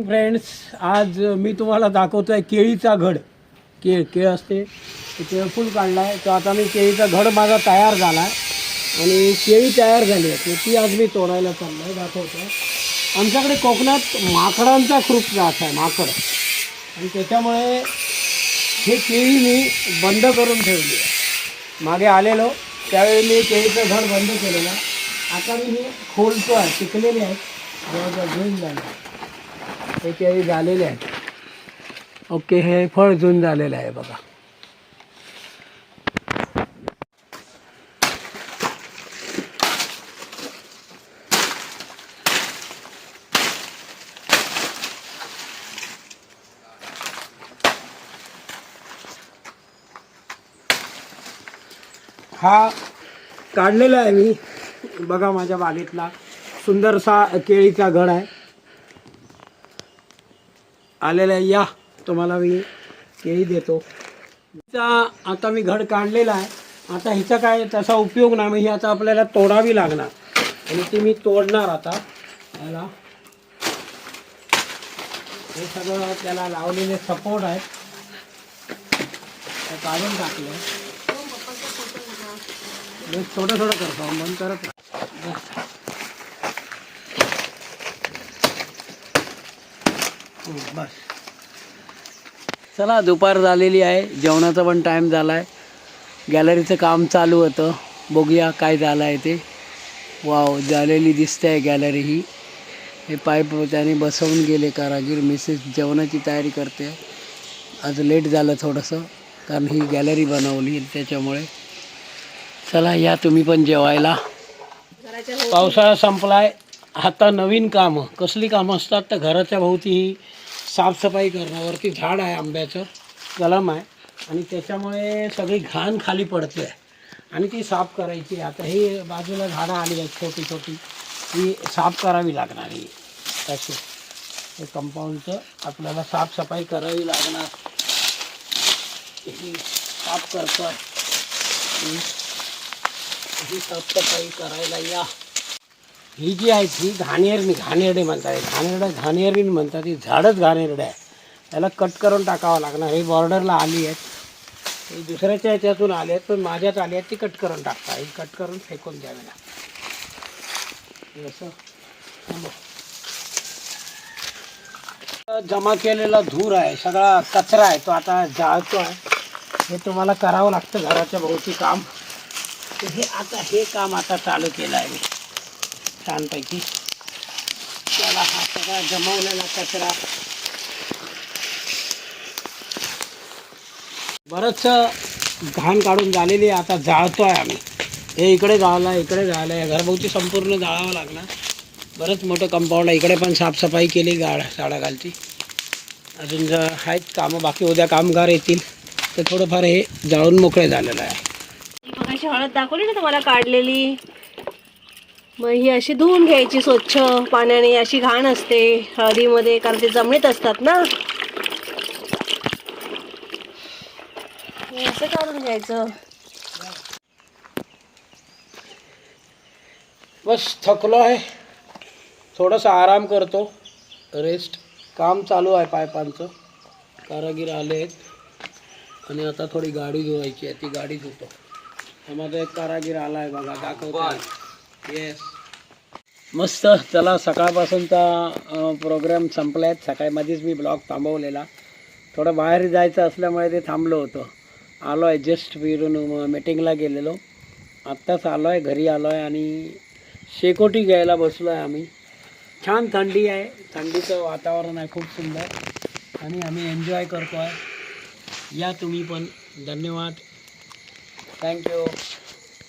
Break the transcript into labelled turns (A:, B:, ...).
A: Friends आज मी तुम्हाला दाखवतो आहे केळीचा घड. केळ केळ असते केळफूल काढला आहे तर आता मी केळीचा घड माझा तयार झाला आहे आणि केळी तयार झाली आहे. ती आज मी तोडायला चाललो आहे दाखवतो आमच्याकडे कोकणात माकडांचा खूप त्रास आहे माकड. आणि त्याच्यामुळे हे केळी मी बंद करून ठेवली आहे. मागे आलेलो. त्यावेळी मी केळीचं घड बंद केलेलं आता मी हे खोलतो आहे शिकलेले आहेत. जवळजवळ घेऊन जाणार हे केळी झालेले आहेत ओके हे फळ जून झालेलं आहे बघा. हा काढलेला आहे मी. बघा माझ्या बागेतला सुंदरसा केळीचा घड आहे. आलेल्या आहे या. तुम्हाला मी केळी देतो. हिचा आता मी घड काढलेला आहे. आता हिचा काय तसा उपयोग नाही मग ही आता आपल्याला तोडावी लागणार. आणि ती मी तोडणार आता. याला. हे सगळं त्याला लावलेले सपोर्ट आहेत. ते काढून टाकलं. मी थोडं थोडं करतो मन करत राहा. हं, बस चला दुपार झालेली आहे. जेवणाचा पण टाईम झाला आहे गॅलरीचं काम चालू होतं. बघूया काय झालं आहे ते. वाव झालेली दिसते आहे गॅलरी ही. हे पाईप त्याने बसवून गेले कारागीर मिसेस जेवणाची तयारी करते आज लेट झालं थोडंसं कारण ही गॅलरी बनवली त्याच्यामुळे. चला या तुम्ही पण जेवायला. पावसाळा संपलाय. आता नवीन कामं. कसली कामं असतात? तर घराच्या भोवती ही साफसफाई करण्यावरती झाड आहे आंब्याचं कलम आहे. आणि त्याच्यामुळे सगळी घाण खाली पडते. आहे आणि ती साफ करायची. आता ही बाजूला झाडं आली आहेत छोटी छोटी. ती साफ करावी लागणार ही अशी. हे कंपाऊंडचं आपल्याला साफसफाई करावी लागणार. ही साफ करतो ही साफसफाई करायला या. ही जी आहे ती घाणेरणी घाणेरडे म्हणतात. घाणेरडं घाणेरणी म्हणतात ही झाडच घाणेरडं आहे. त्याला कट करून टाकावं लागणार. हे बॉर्डरला आली आहेत. हे दुसऱ्याच्या ह्याच्यातून आले आहेत पण माझ्यात आली आहेत ती कट करून टाकता. ही कट करून फेकून द्यावी लागते असं. जमा केलेला धूर आहे सगळा कचरा आहे तो आता जाळतो आहे. हे तुम्हाला करावं लागतं घराच्या भोवती काम. तर हे आता हे काम आता चालू केलं आहे मी. छानपैकी. त्याला हा सगळा जमवलेला कचरा. बरंच घाण काढून झालेली आहे आता जाळतो आहे आम्ही. हे इकडे जाळला इकडे जाळला या घरभोवती संपूर्ण जाळावं लागणार. बरंच मोठं कंपाऊंड आहे इकडे पण साफसफाई केली गाड झाडाखालची अजून जर आहेत कामं बाकी उद्या कामगार येतील. तर थोडंफार हे जाळून मोकळे झालेलं आहे.
B: हळद दाखवली ना तुम्हाला काढलेली? मग ही अशी धुवून घ्यायची स्वच्छ पाण्याने अशी घाण असते हळदीमध्ये कारण ते जमिनीत असतात ना. असं काढून घ्यायचं.
A: बस थकलो आहे थोडासा आराम करतो. रेस्ट काम चालू आहे पायपांचं. कारागीर आले आहेत. आणि आता थोडी गाडी धुवायची आहे. ती गाडी धुतो. त्यामध्ये एक कारागीर आला आहे बघा दाखवतो येस मस्त. चला सकाळपासूनचा प्रोग्राम संपला आहे सकाळी मध्येच मी ब्लॉग थांबवलेला. थोडं बाहेर जायचं असल्यामुळे ते थांबलो होतो. आलो आहे जस्ट फिरून मीटिंगला गेलेलो. आत्ताच आलो आहे घरी आलो आहे आणि शेकोटी घ्यायला बसलो आहे आम्ही. छान थंडी आहे. थंडीचं वातावरण आहे खूप सुंदर. आणि आम्ही एन्जॉय करतो आहे या तुम्ही पण. धन्यवाद. थँक्यू